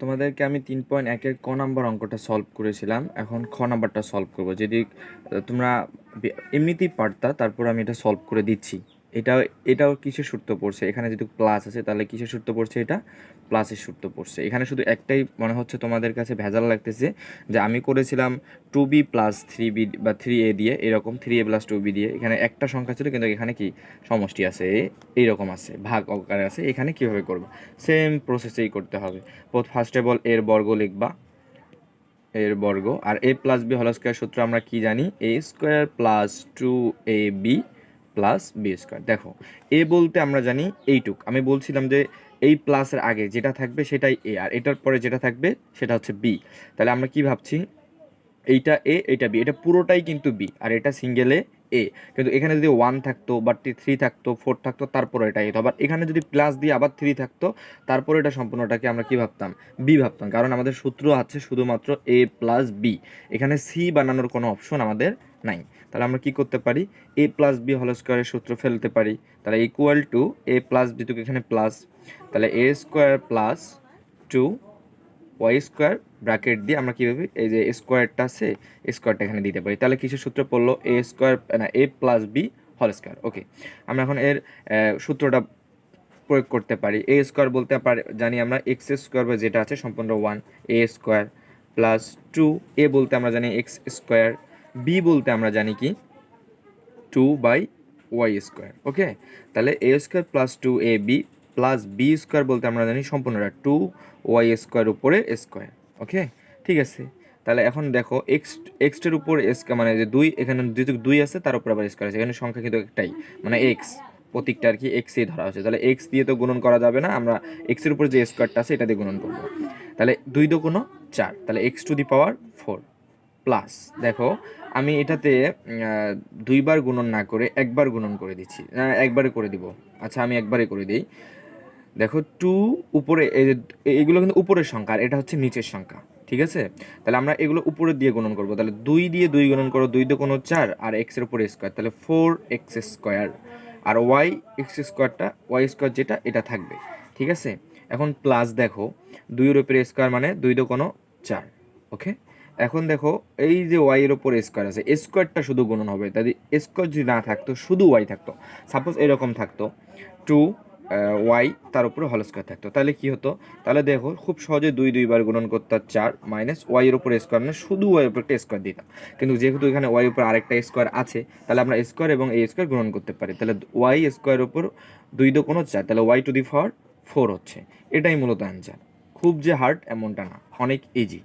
তোমাদেরকে আমি তিন পয়েন্ট একের ক নাম্বার অঙ্কটা সলভ করেছিলাম। এখন খ নাম্বারটা সলভ করব। যদি তোমরা এমনিতেই পারতা, তারপর আমি এটা সলভ করে দিচ্ছি। এটা এটাও কিসের সূত্র পড়ছে? এখানে যদি প্লাস আছে, তাহলে কিসের সূত্র পড়ছে এটা? প্লাসের সূত্র পড়ছে। এখানে শুধু একটাই মনে হচ্ছে তোমাদের কাছে ভেজাল লাগতেছে, যে আমি করেছিলাম two B plus three B বা থ্রি এ দিয়ে, এরকম three A plus two B দিয়ে। এখানে একটা সংখ্যা ছিল, কিন্তু এখানে কি সমষ্টি আছে? এইরকম আছে, ভাগ অকারে আছে। এখানে কীভাবে করব? সেম প্রসেসেই করতে হবে। ফার্স্ট অফ অল এর বর্গ লিখবা। এর বর্গ। আর এ প্লাস বি হল স্কোয়ার সূত্র আমরা কি জানি? A square plus two A B plus B square দেখো এ বলতে আমরা জানি এইটুক। আমি বলছিলাম যে এই প্লাসের আগে যেটা থাকবে সেটাই এ আর এটার পরে যেটা থাকবে সেটা হচ্ছে বি তাহলে আমরা কি ভাবছি? এইটা এ এইটা বি এটা পুরোটাই কিন্তু বি আর এটা সিঙ্গেলে এ কিন্তু এখানে যদি ওয়ান থাকতো, বা থ্রি থাকতো ফোর থাকতো, তারপরে এটা এ আবার এখানে যদি প্লাস দিয়ে আবার থ্রি থাকতো, তারপরে এটা সম্পূর্ণটাকে আমরা কি ভাবতাম? বি ভাবতাম। কারণ আমাদের সূত্র আছে শুধুমাত্র এ প্লাস বি এখানে সি বানানোর কোনো অপশন আমাদের নাই। তাহলে আমরা কি করতে পারি? এ প্লাস বি হল স্কোয়ারের সূত্র ফেলতে পারি। তাহলে equal to A plus B তোকে এখানে প্লাস তাহলে A square plus two Y square bracket দিয়ে আমরা কীভাবে এই যে স্কোয়ারটা আছে স্কোয়ারটা এখানে দিতে পারি। তাহলে কিছু সূত্র পড়ল? এ স্কোয়ার না এ প্লাস বি হল স্কোয়ার ওকে আমরা এখন এর সূত্রটা প্রয়োগ করতে পারি। এ স্কোয়ার বলতে পারি, জানি আমরা এক্স স্কোয়ার বা যেটা আছে সম্পূর্ণ one A square plus two A বলতে আমরা জানি এক্স স্কোয়ার বি বলতে আমরা জানি কি? Two by Y square okay তাহলে A square plus two A B plus B square বলতে আমরা জানি সম্পূর্ণটা টু ওয়াই স্কোয়ার উপরে স্কোয়ার ওকে ঠিক আছে? তাহলে এখন দেখো এক্স এক্সটের উপর এস মানে যে দুই, এখানে যেহেতু দুই আছে, তার উপর আবার স্কোয়ার আছে। এখানে সংখ্যা কিন্তু একটাই মানে এক্স প্রতীকটা আর কি এক্সই ধরা হচ্ছে তাহলে এক্স দিয়ে তো গুণন করা যাবে না, আমরা এক্সের উপর যে স্কোয়ারটা আছে, এটা দিয়ে গুণন করব। তাহলে দুই দো কোনো চার, তাহলে X to the power four plus, দেখো, আমি এটাতে দুইবার গুণন না করে একবার গুণন করে দিচ্ছি। একবারে করে দিব। আচ্ছা আমি একবারে করে দিই। দেখো, টু উপরে এগুলো কিন্তু উপরের সংখ্যা, আর এটা হচ্ছে নিচের সংখ্যা, ঠিক আছে? তাহলে আমরা এগুলো উপরে দিয়ে গুণন করব। তাহলে দুই দিয়ে দুই গুণন করো, দুই দিয়ে কোনো চার, আর এক্সের উপরে স্কোয়ার তাহলে ফোর এক্স স্কোয়ার আর ওয়াই এক্স স্কোয়ারটা ওয়াই স্কোয়ার যেটা, এটা থাকবে, ঠিক আছে? এখন প্লাস দেখো, দুইয়ের উপরে স্কোয়ার মানে দুই দো কোনো চার ওকে এখন দেখো, এই যে ওয়াই এর উপর স্কোয়ার আছে স্কোয়ারটা শুধু গুণন হবে। তাই স্কোয়ার যদি না থাকতো, শুধু ওয়াই থাকতো সাপোজ এরকম থাকতো টু ওয়াই তার উপরে হল স্কোয়ার থাকতো। তাহলে কি হতো? তাহলে দেখো, খুব সহজে দুই দুইবার গুণন করতে চার মাইনাস ওয়াই এর উপর স্কোয়ার মানে শুধু ওয়াই উপর একটা স্কোয়ার দিতাম। কিন্তু যেহেতু এখানে ওয়াই উপর আরেকটা স্কোয়ার আছে, তাহলে আমরা স্কোয়ার এবং এই স্কোয়ার গুণন করতে পারি। তাহলে ওয়াই স্কোয়ার উপর দুই দো কোনো চার, তাহলে Y to the power four হচ্ছে। এটাই মূলত অ্যান্সার খুব যে হার্ড এমনটা না, অনেক ইজি